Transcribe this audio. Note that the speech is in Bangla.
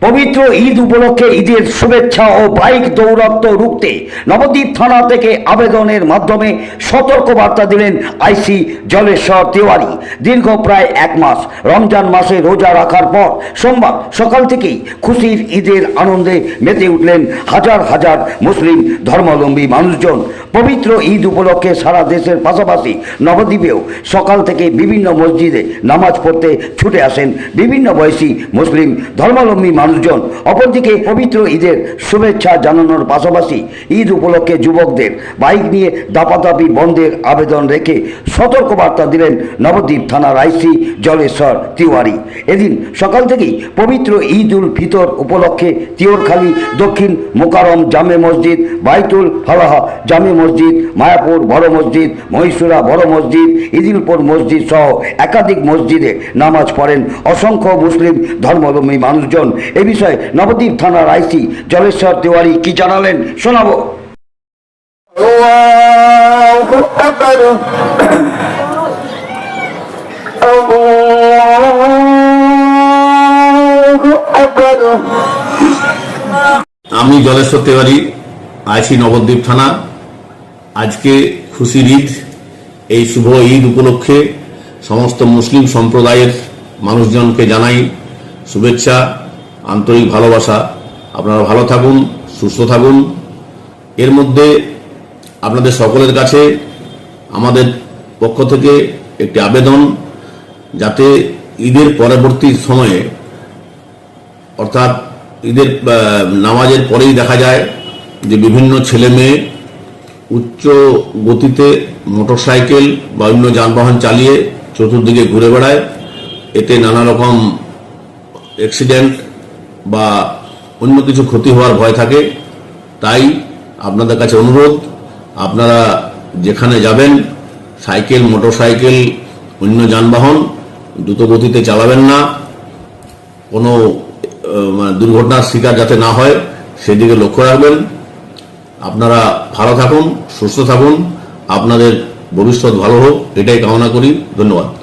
পবিত্র ঈদ উপলক্ষে ঈদের শুভেচ্ছা ও বাইক দৌরাত্ম রুখতে নবদ্বীপ থানা থেকে আবেদনের মাধ্যমে সতর্ক বার্তা দিলেন আইসি জলেশ্বর তিওয়ারি। দীর্ঘ প্রায় এক মাস, রমজান মাসে রোজা রাখার পর সোমবার সকাল থেকেই খুশির ঈদের আনন্দে মেতে উঠলেন হাজার হাজার মুসলিম ধর্মাবলম্বী মানুষজন। পবিত্র ঈদ উপলক্ষে সারা দেশের পাশাপাশি নবদ্বীপেও সকাল থেকে বিভিন্ন মসজিদে নামাজ পড়তে ছুটে আসেন বিভিন্ন বয়সী মুসলিম ধর্মাবলম্বী মানুষজন। অপরদিকে পবিত্র ঈদের শুভেচ্ছা জানানোর পাশাপাশি ঈদ উপলক্ষে যুবকদের বাইক নিয়ে দাপাদাপি বন্ধের আবেদন রেখে সতর্কবার্তা দিলেন নবদ্বীপ থানার আইসি জলেশ্বর তিওয়ারি। এদিন সকাল থেকেই পবিত্র ঈদ উল ফিতর উপলক্ষে তিওরখালী দক্ষিণ মোকারম জামে মসজিদ, বাইতুল ফালাহা জামে মসজিদ, মায়াপুর বড় মসজিদ, মহীশুরা বড় মসজিদ, ইদিলপুর মসজিদ সহ একাধিক মসজিদে নামাজ পড়েন অসংখ্য মুসলিম ধর্মাবলম্বী মানুষজন। এ বিষয়ে নবদ্বীপ থানার আইসি জলেশ্বর তেওয়ারি কি জানালেন? শোনাবো। আমি জলেশ্বর তেওয়ারি আইসি নবদ্বীপ থানা। আজকে খুশির ঈদ এই শুভ ঈদ উপলক্ষে সমস্ত মুসলিম সম্প্রদায়ের মানুষজনকে জানাই শুভেচ্ছা। আন্তরিক ভালোবাসা। আপনারা ভালো থাকুন, সুস্থ থাকুন। এর মধ্যে আপনাদের সকলের কাছে আমাদের পক্ষ থেকে একটি আবেদন, যাতে ঈদের পরবর্তী সময়ে, অর্থাৎ ঈদের নামাজের পরেই দেখা যায় যে বিভিন্ন ছেলে মেয়ে উচ্চ গতিতে মোটরসাইকেল বা অন্য যানবাহন চালিয়ে চতুর্দিকে ঘুরে বেড়ায়। এতে নানা রকম অ্যাক্সিডেন্ট বা অন্য কিছু ক্ষতি হওয়ার ভয় থাকে, তাই আপনাদের কাছে অনুরোধ, আপনারা যেখানে যাবেন, সাইকেল, মোটরসাইকেল, অন্য যানবাহন, দ্রুত গতিতে চালাবেন না। কোনো মানে দুর্ঘটনার শিকার যাতে না হয়, সেদিকে লক্ষ্য রাখবেন। আপনারা ভালো থাকুন, সুস্থ থাকুন। আপনাদের ভবিষ্যৎ ভালো হোক, এটাই কামনা করি। ধন্যবাদ।